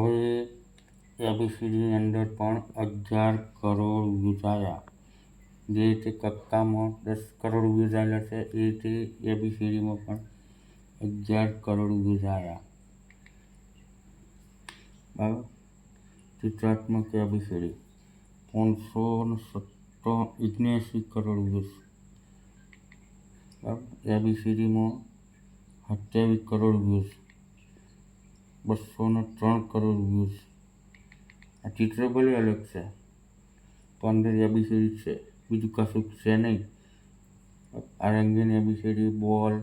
હવે એબીસીડીની અંદર પણ અગિયાર કરોડ વ્યૂઝ જે રીતે કક્કામાં દસ કરોડ વ્યૂઝ છે, એ રીતે એબીસીડીમાં પણ અગિયાર કરોડ આવ્યા બરાબર? ચિત્રાત્મક એબીસીડી. પાંચસો સત્તો ઓગણએંસી કરોડ વ્યૂઝ બરાબર? એબીસીડીમાં સત્યાવીસ કરોડ વ્યૂઝ બસો ને ત્રણ કરોડ વ્યૂઝ આ ચિત્ર ભલે અલગ છે, પંદર અંદર એબીસીડી છે, બીજું કશું છે નહીં. આ રંગીન એબીસીડી બોલ,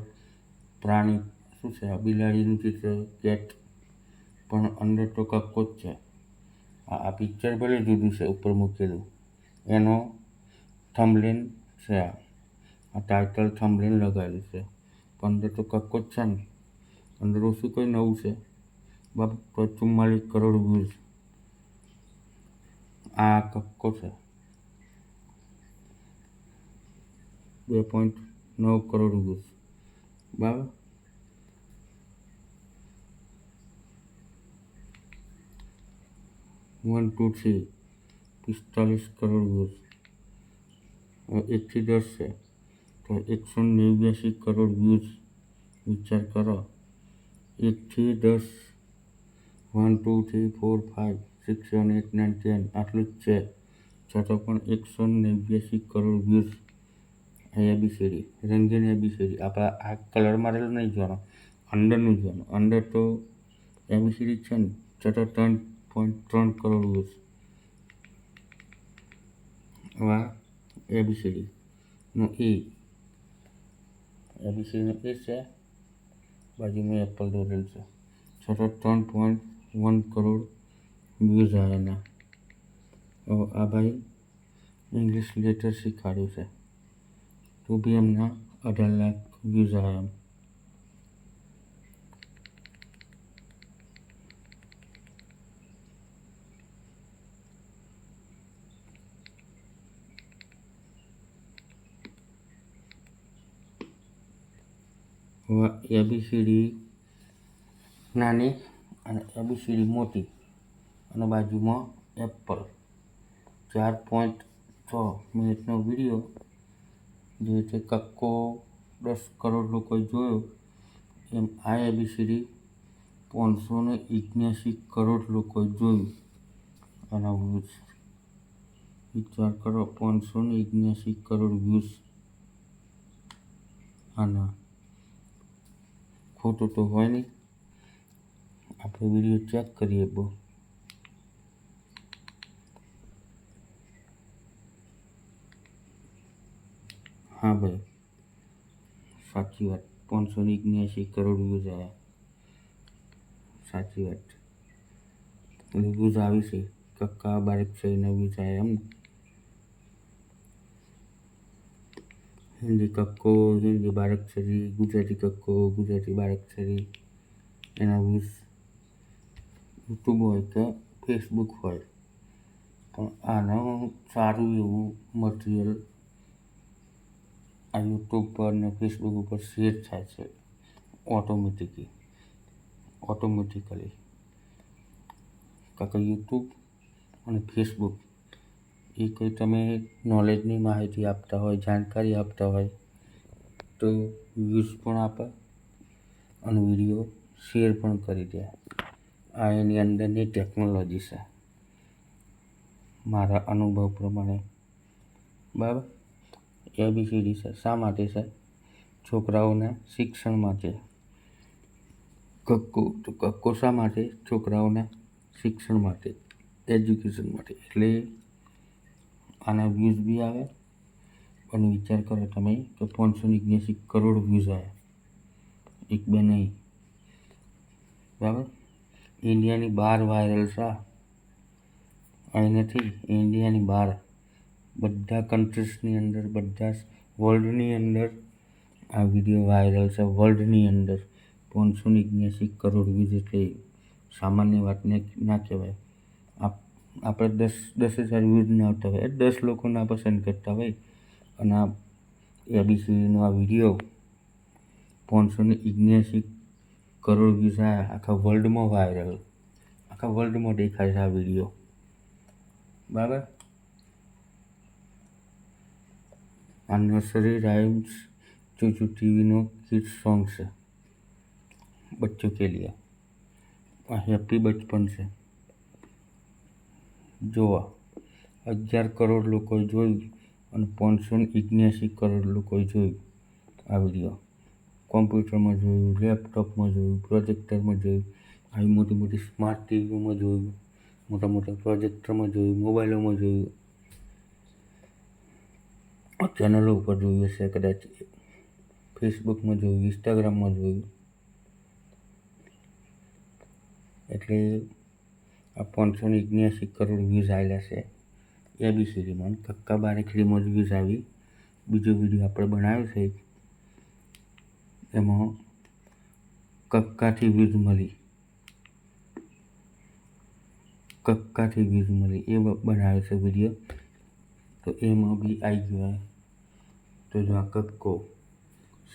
પ્રાણી, શું છે? આ બિલાડીનું ચિત્ર, કેટ, પણ અંદર તો કક્કો જ છે. આ પિક્ચર ભલે જુદું છે, ઉપર મૂકેલું. એનો થંબલેન છે આ. આ ટાઇટલ થંબલેન લગાવેલું છે. પણ અંદર તો કક્કો જ છે ને. અંદર ઓછું કંઈ નવું છે? ચુમ્માલીસ કરોડ વ્યૂઝ આ કક્કો છે. બે પોઈન્ટ નવ કરોડ વ્યૂઝ બરાબર? વન ટુ થ્રી પિસ્તાલીસ કરોડ વ્યૂઝ એકથી દસ છે. તો એકસો નેવ્યાસી કરોડ વ્યૂઝ વિચાર કરો. એકથી દસ one, two, three, four five six, seven eight nine ten આટલું જ છે. છતાં પણ એકસો નેવ્યાસી કરોડ વ્યૂઝ એબીસીડી રંગીન એબીસીડી આપણા આ કલર રહેલું નહીં જોવાનું. અંદરનું જોવાનું. અંદર તો એબીસીડી છે ને. છતાં ત્રણ પોઈન્ટ ત્રણ કરોડ વ્યૂઝ હવે એબીસીડીનું એ. એબીસીડીનું એ છે. બાજુમાં એપલ દોરેલ છે. છતાં ત્રણ પોઈન્ટ વન કરોડ વ્યૂઝ આવેલા આ ઇંગ્લિશ લેટર શીખવાડ્યું છે. તો બી એમના અઢાર લાખ વ્યૂઝ આવ્યા એમ. એબીસીડી નાની અને એબીસીડી મોટી અને બાજુમાં એપલ. ચાર પોઈન્ટ છ મિનિટનો વીડિયો જે રીતે કક્કો દસ કરોડ લોકોએ જોયો. એમ આ એબીસીડી પાંચસો ને ઓગણએંસી કરોડ લોકોએ જોયું. આના વ્યૂઝ વિચાર કરો, પાંચસો ને ઓગણએંસી કરોડ વ્યૂઝ આના. ખોટું તો હોય નહીં. આપણે વીડિયો ચેક કરીએ બહુ. હા ભાઈ. સાચી વાત. પાંચસો ને ઓગણએંસી કરોડ વ્યૂઝ આવ્યા. સાચી વાત. વ્યૂઝ આવી છે. કક્કા બારેક છે એના વ્યૂઝ આવ્યા એમ હિન્દી કક્કો, હિન્દી બારાક્ષરી ગુજરાતી કક્કો, ગુજરાતી બારાક્ષરી એના વ્યૂઝ યુટ્યુબ હોય કે ફેસબુક હોય. પણ આનું સારું એવું મટીરિયલ આ યુટ્યુબ પર ને ફેસબુક ઉપર શેર થાય છે ઓટોમેટિકલી ઓટોમેટિકલી કારણ કે યુટ્યુબ અને ફેસબુક એ કોઈ તમે નોલેજની માહિતી આપતા હોય, જાણકારી આપતા હોય, તો વ્યૂઝ પણ આપે અને વીડિયો શેર પણ કરી દે. આ એની અંદરની ટેકનોલોજી છે. મારા અનુભવ પ્રમાણે. બરાબર? એબીસીડી છે. શા માટે છે? છોકરાઓના શિક્ષણ માટે. કક્કો, તો કક્કો શા માટે? છોકરાઓના શિક્ષણ માટે. એજ્યુકેશન માટે. એટલે આના વ્યૂઝ બી આવે. અને વિચાર કરો તમે કે પાંચસો ઓગણએંસી કરોડ વ્યૂઝ આવ્યા એક બે નહીં. બરાબર? ઇન્ડિયાની બહાર વાયરલ છે. અહીં નથી ઇન્ડિયાની બહાર. બધા કન્ટ્રીઝની અંદર, બધા વર્લ્ડની અંદર આ વીડિયો વાયરલ છે. વર્લ્ડની અંદર પાંચસો ઓગણએંસી કરોડ વ્યૂઝ એટલે સામાન્ય વાત ના કહેવાય. આપણે દસ દસ હજાર વ્યૂઝ ના આવતા હોય. દસ લોકો ના પસંદ કરતા હોય. અને આ એબીસીડીનો આ વીડિયો પાંચસો ને કરોડ વ્યૂઝ આવ્યા આખા વર્લ્ડમાં વાયરલ આખા વર્લ્ડમાં દેખાય છે આ વીડિયો બરાબર? આ નર્સરી રાઇમ્સ ચૂચू ટીવીનો કિડ સોંગ છે. બચ્ચો કે લિયા. હેપી બચપન છે. જોવા. અગિયાર કરોડ લોકોએ જોયું અને પાંચસો ઓગણ્યાસી કરોડ લોકોએ જોયું આ વીડિયો કોમ્પ્યુટરમાં જોયું, લેપટોપમાં જોયું, પ્રોજેક્ટરમાં જોયું, આવી મોટી મોટી સ્માર્ટ ટીવીઓમાં જોયું, મોટા મોટા પ્રોજેક્ટરમાં જોયું, મોબાઈલોમાં જોયું. ચેનલો ઉપર જોયું હશે કદાચ, ફેસબુકમાં જોયું, ઇન્સ્ટાગ્રામમાં જોયું. એટલે આ પાંચસો ને ઓગણ્યાસી કરોડ વ્યૂઝ આવેલા છે. એબીસીડીમાં કક્કા બારેખડીમાં જ વ્યૂઝ આવી. બીજો વીડિયો આપણે બનાવ્યો છે એમાં કક્કાથી વ્યૂઝ મળી. કક્કાથી વ્યૂઝ મળી. એ બનાવે છે વીડિયો. તો એમાં બી આવી ગયો તો જો આ કક્કો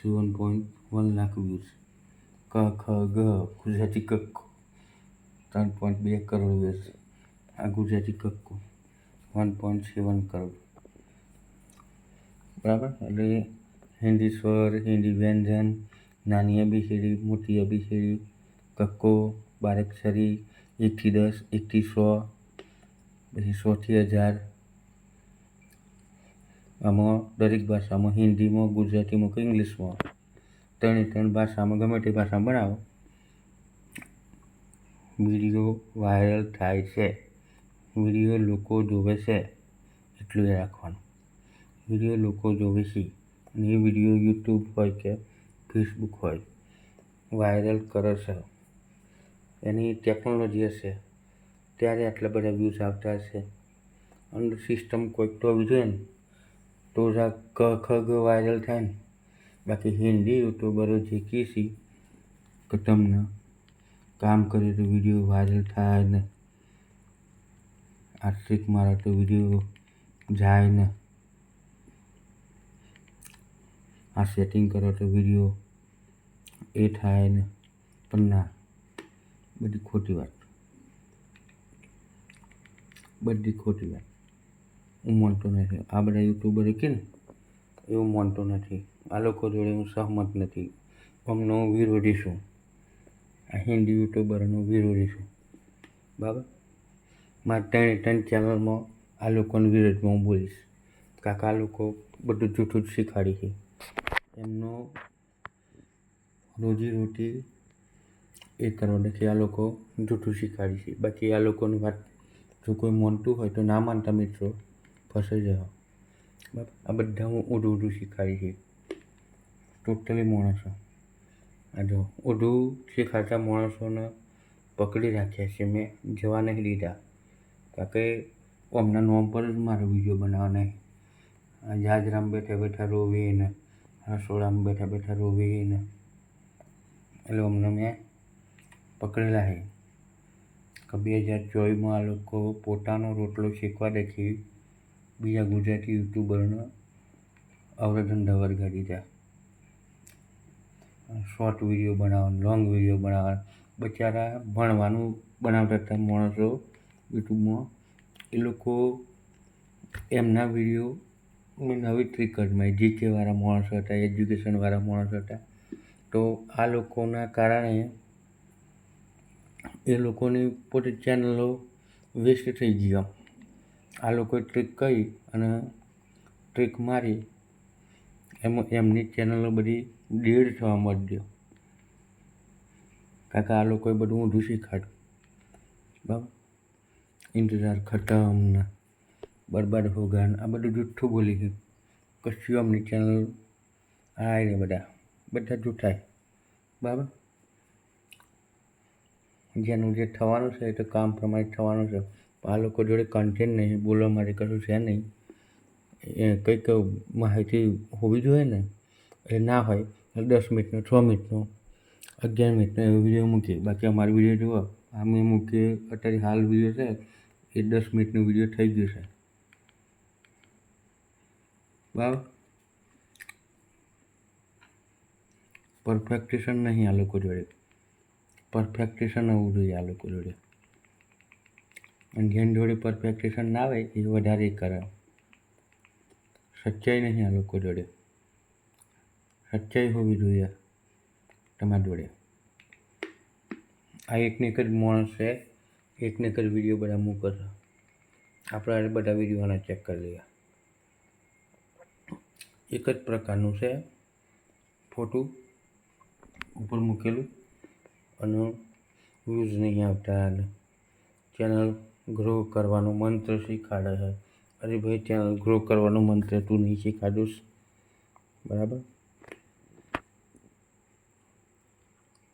seven point one lakh views ક, ખ, ગ, ગુજરાતી કક્કો. ત્રણ પોઈન્ટ બે કરોડ વ્યૂઝ આ Gujarati કક્કો. One point seven crore. બરાબર? એટલે હિન્દી સ્વર, હિન્દી વ્યંજન, નાની અબીસીડી મોટી અબીસીડી કક્કો બારેક્ષરી એકથી દસ, એકથી સો, પછી સોથી હજાર. આમાં દરેક ભાષામાં હિન્દીમાં, ગુજરાતીમાં કે ઇંગ્લિશમાં. ત્રણે ત્રણ ભાષામાં ગમે તે ભાષામાં બનાવો. વીડિયો વાયરલ થાય છે. વીડિયો લોકો જોવે છે. એટલું રાખવાનું. વીડિયો લોકો જોવે છે. એ વીડિયો યુટ્યુબ હોય કે ફેસબુક હોય, વાયરલ કરે છે. એની ટેકનોલોજી હશે, ત્યારે આટલા બધા વ્યૂઝ આવતા હશે. અને સિસ્ટમ કોઈક તો આવી જોઈએ ને, તો જ આ ક ખ વાયરલ થાય ને. બાકી હિન્દી યુટ્યુબરો જે કીશી કે તમને કામ કરે તો વીડિયો વાયરલ થાય ને. આ ટ્રીક મારા તો વીડિયો જાય ને. આ સેટિંગ કરો તો વીડિયો એ થાય ને પણ ના બધી ખોટી વાત. બધી ખોટી વાત. હું માનતો નથી. આ બધા યુટ્યુબરો કે ને, એવું માનતો નથી. આ લોકો જોડે હું સહમત નથી. અમનો હું વિરોધી છું. આ હિન્દી યુટ્યુબરનો વિરોધી છું. બરાબર? મારે ત્રણે ત્રણ ચેનલમાં આ લોકોના વિરોધમાં હું બોલીશ. કાકા લોકો બધું જૂઠું જ શીખવાડી છે. એમનો રોજીરોટી એ કરવાથી આ લોકો જૂઠું શીખવાડે છે. બાકી આ લોકોની વાત જો કોઈ માનતું હોય તો ના માનતા મિત્રો. ફસાઈ જાઓ. આ બધા હું ઊંધું ઊંધું શીખવાડી છે. ટોટલી માણસો. આ જો ઊંધું શીખાતા માણસોને પકડી રાખ્યા છે. મેં જવા નહીં દીધા. કારણ કે અમના નોમ પર જ મારો વીડિયો બનાવવા નહીં જાજરામ બેઠા બેઠા રોવે ને રસોડામાં બેઠા બેઠા રોવીને એટલે અમને મેં પકડેલા છે કે બે હજાર ચોવીસમાં આ લોકો પોતાનો રોટલો શેકવા દેખી બીજા ગુજરાતી યુટ્યુબરનો અવરધંધા કરી દીધા. શોર્ટ વીડિયો બનાવવાનું, લોંગ વીડિયો બનાવવાનું. બચારા ભણવાનું બનાવતા હતા માણસો યુટ્યુબમાં. એ લોકો એમના વીડિયો નવી ટ્રીક અજમાઈ જીકેવાળા માણસો હતા એજ્યુકેશનવાળા માણસો હતા. તો આ લોકોના કારણે એ લોકોની પોતે ચેનલો વેસ્ટ થઈ ગયો આ લોકોએ ટ્રીક કરી અને ટ્રીક મારી. એમાં, એમની ચેનલો બધી ડેડ થવા માંડ્યો. કારણ કે આ લોકોએ બધું ઊંધું શીખાડ્યું. બરાબર? ઇંતજાર ખતમ ને બરબાદ ભોગાન આ બધું જૂઠું બોલી ગયું. કશું અમની ચેનલ આ ને બધા. બધા જૂઠાય બરાબર? જેનું જે થવાનું છે એ તો કામ પ્રમાણે થવાનું છે. આ લોકો જોડે કન્ટેન્ટ નહીં, બોલવા માટે કશું છે નહીં. એ કંઈક માહિતી હોવી જોઈએ ને? એ ના હોય દસ મિનિટનો, છ મિનિટનો, અગિયાર મિનિટનો એવો વીડિયો મૂકીએ. બાકી અમારો વીડિયો જુઓ. અમે મૂકીએ. અત્યારે હાલ વીડિયો છે. એ દસ મિનિટનો વીડિયો થઈ ગયો છે. બરાબર પરફેક્ટેશન નહીં આ લોકો જોડે. પરફેક્ટેશન આવવું જોઈએ આ લોકો જોડે. અને જેની જોડે પરફેક્ટેશન ના આવે, એ વધારે કરે. સચ્ચાઈ નહીં આ લોકો જોડે. સચ્ચાઈ હોવી જોઈએ તમારા જોડે. આ એકને એક જ માણસ છે, એકને એક જ વીડિયો બધા મૂકે આપણે બધા વિડીયોને ચેક કરી લઈએ એક જ પ્રકારનું છે. ફોટું ઉપર મૂકેલું અને વ્યૂઝ નહીં આવતા ચેનલ ગ્રો કરવાનો મંત્ર શીખવાડે છે. અરે ભાઈ, ચેનલ ગ્રો કરવાનો મંત્ર તું નહીં શીખાડીશ. બરાબર?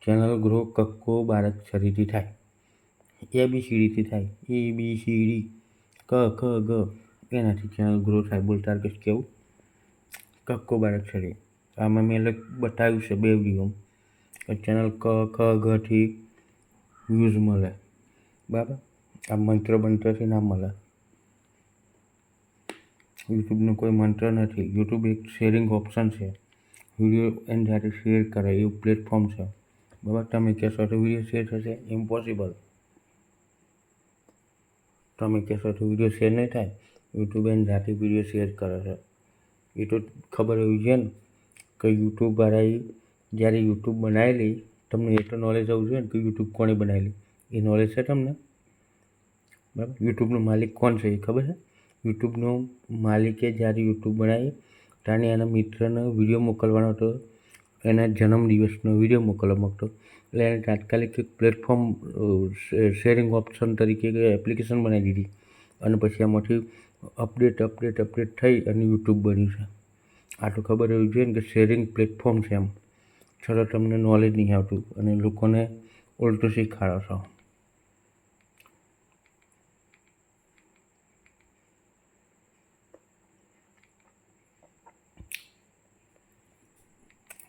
ચેનલ ગ્રો કક્કો બાળક શરીરથી થાય. એ બી સીડીથી થાય. એ બી સીડી ક, ખ, ગ. એનાથી ચેનલ ગ્રો થાય. બોલતા કેવું. કક્કો બાળક શરીર આમાં મેં બતાવ્યું છે બે વીડિયો ચેનલ ક, ખ ઘથી વ્યૂઝ મળે. બરાબર? આ મંત્ર બંત્રથી ના મળે. યુટ્યુબનો કોઈ મંત્ર નથી. યુટ્યુબ એક શેરિંગ ઓપ્શન છે. વીડિયો એની સાથે શેર કરે, એવું પ્લેટફોર્મ છે. બરાબર? તમે કહેશો તો વીડિયો શેર થશે? ઇમ્પોસિબલ તમે કહેશો તો વીડિયો શેર નહીં થાય? યુટ્યુબ એની જાતે વીડિયો શેર કરે છે. એ તો ખબર હોવી જોઈએ ને કે યુટ્યુબ યુટ્યુબવાળાએ જ્યારે યુટ્યુબ બનાવેલી, તમને એ તો નોલેજ હોવું જોઈએ ને કે યુટ્યુબ કોણે બનાવેલી. એ નોલેજ છે તમને? બરાબર? યુટ્યુબનો માલિક કોણ છે એ ખબર છે? યુટ્યુબનો માલિકે જ્યારે યુટ્યુબ બનાવી, ત્યારે એના મિત્રને વીડિયો મોકલવાનો હતો. એના જન્મદિવસનો વીડિયો મોકલવા માગતો. એટલે એને તાત્કાલિક એક પ્લેટફોર્મ શેરિંગ ઓપ્શન તરીકે એપ્લિકેશન બનાવી દીધી. અને પછી આમાંથી અપડેટ અપડેટ અપડેટ થઈ અને યુટ્યુબ બન્યું છે. આ તો ખબર એવી જોઈએ ને કે શેરિંગ પ્લેટફોર્મ છે એમ. છતાં તમને નોલેજ નહીં આવતું અને લોકોને ઉલટું શીખવાડો છો.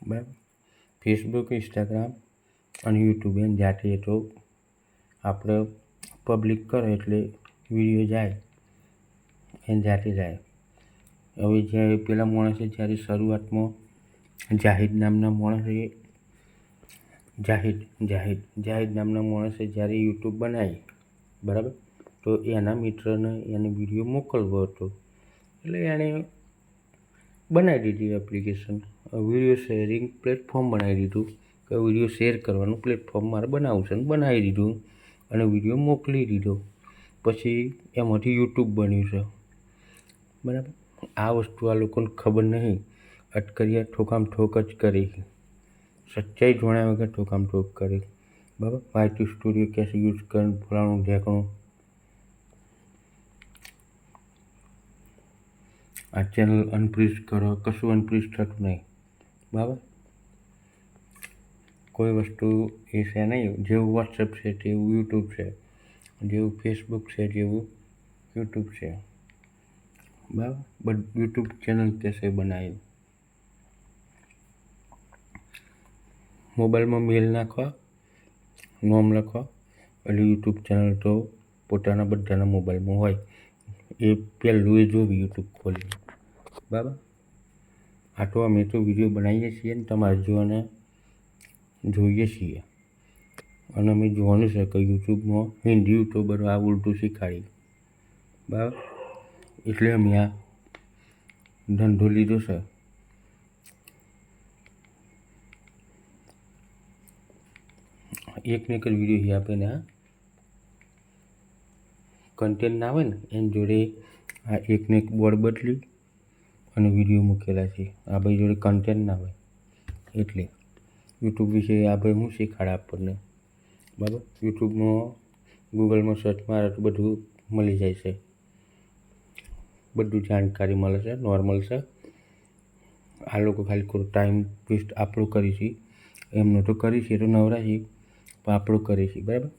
બરાબર. ફેસબુક ઇન્સ્ટાગ્રામ અને યુટ્યુબ એમ જાતે તો આપણે પબ્લિક કરે એટલે વીડિયો જાય. એની જાતે જાય. હવે જ્યારે પેલા માણસે જ્યારે શરૂઆતમાં જાહિદ નામના માણસે જાહિદ જાહિદ જાહિદ નામના માણસે જ્યારે યુટ્યુબ બનાવી, બરાબર? તો એના મિત્રને એને વીડિયો મોકલવો હતો. એટલે એણે બનાવી દીધી એપ્લિકેશન વીડિયો શેરિંગ પ્લેટફોર્મ બનાવી દીધું કે વીડિયો શેર કરવાનું પ્લેટફોર્મ મારે બનાવવું છે બનાવી દીધું અને વીડિયો મોકલી દીધો. પછી એમાંથી યુટ્યુબ બન્યું છે. બરાબર? આ વસ્તુ આ લોકોને ખબર નહીં. અટકરિયા ઠોકામ ઠોક જ કરી. સચ્ચાઈ જોણ્યા વગર ઠોકામ ઠોક કરી. બરાબર? માહિતી સ્ટુડિયો કેસ યુઝ કરે ફલાણું ઢેકણું. આ ચેનલ અનપ્રીસ કરો, કશું અનપ્રીસ થતું નહીં. બરાબર? કોઈ વસ્તુ એ છે નહીં, જેવું વોટ્સએપ છે, તેવું યુટ્યુબ છે, જેવું ફેસબુક છે, જેવું યુટ્યુબ છે. બરાબર? બટ યુટ્યુબ ચેનલ કેસે બનાવી? મોબાઈલમાં મેલ નાખવા, નોમ લખવા, એટલે યુટ્યુબ ચેનલ તો પોતાના બધાના મોબાઈલમાં હોય. એ પહેલું એ જોવી યુટ્યુબ ખોલી બરાબર? આ તો અમે તો વીડિયો બનાવીએ છીએ ને તમારે જોવાને જોઈએ છીએ. અને અમે જોવાનું છે કે યુટ્યુબમાં હિન્દી યુટ્યુબરો આ ઉલટું શીખવાડી બરાબર? એટલે અમે આ ધંધો લીધો છે. એકને એક જ વીડિયો આપીને આ કન્ટેન્ટ ના આવે ને, એની જોડે આ એકને એક બોર્ડ બદલી અને વીડિયો મૂકેલા છે. આ ભાઈ જોડે કન્ટેન્ટ ના હોય. એટલે યુટ્યુબ વિશે આ ભાઈ હું શીખાડે આપણને. બરાબર? યુટ્યુબમાં ગૂગલમાં સર્ચ મારે તો બધું મળી જાય છે. બધું જાણકારી મળે છે નોર્મલ છે. આ લોકો ખાલી ખોટું ટાઈમ વેસ્ટ આપણું કરી છે. એમનું તો કરી છે તો નવરા છે, પણ આપણું કરી છે, બરાબર?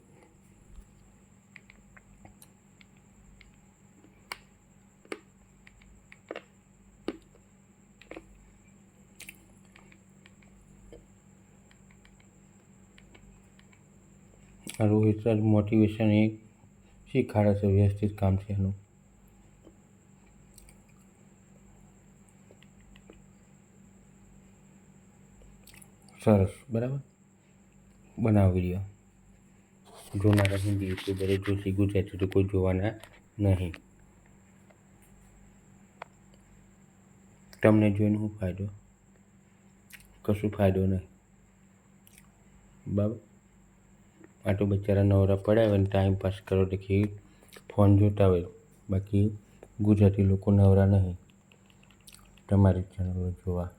રોહિત સર મોટિવેશન એ શીખાડે છે, વ્યવસ્થિત કામ છે એનું. સરસ. બરાબર? બનાવો વીડિયો જોનારા હિન્દી યુટ્યુબરે જોશી ગુજરાતી તો કોઈ જોવાના નહીં. તમને જોઈને શું ફાયદો? કશું ફાયદો નહીં. બરાબર? આ તો બચારા નવરા પડ્યા હોય ને ટાઈમ પાસ કરો દેખી ફોન જોતા હોય. બાકી ગુજરાતી લોકો નવરા નહીં. તમારી ચેનલો જોવા.